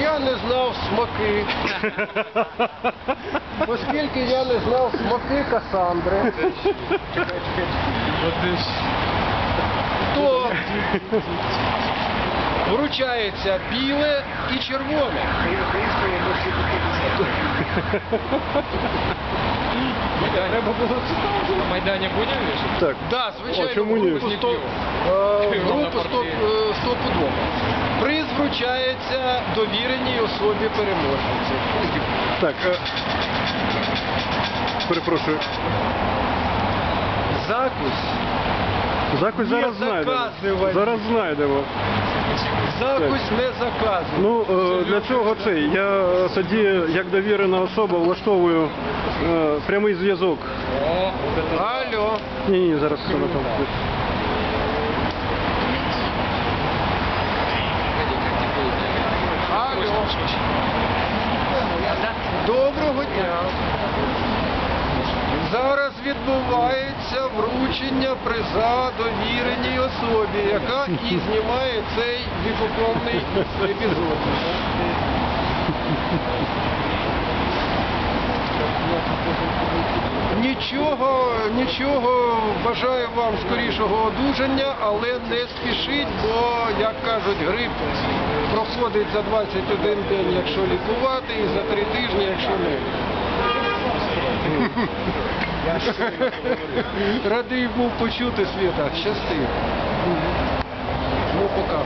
я не знав смаки, оскільки я не знав смаки Касандри, то вручається біле і червоне. Треба було На Майдані будемо вішати? Так. Да, звичайно, А чому ні? групу 100, е, Пиво на групу 100, портрет. 100 пудово. Приз вручається довіреній особі переможниці. Так. е, Перепрошую. Закусь. Закусь Не зараз знайдемо. Зараз знайдемо. Закусь не заказує. Ну, е, для цього цей. Я е, тоді, як довірена особа, влаштовую е, прямий зв'язок. Алло. Ні, ні, зараз все на тому. Алло. Доброго дня. Зараз відбувається вручення приза довіреній особі, яка і знімає цей вікопомний епізод. Нічого, нічого, бажаю вам скорішого одужання, але не спішіть, бо, як кажуть, грип проходить за 21 день, якщо лікувати, і за 3 тижні, якщо не. Радий був почути світа. Щасти. Ну, пока.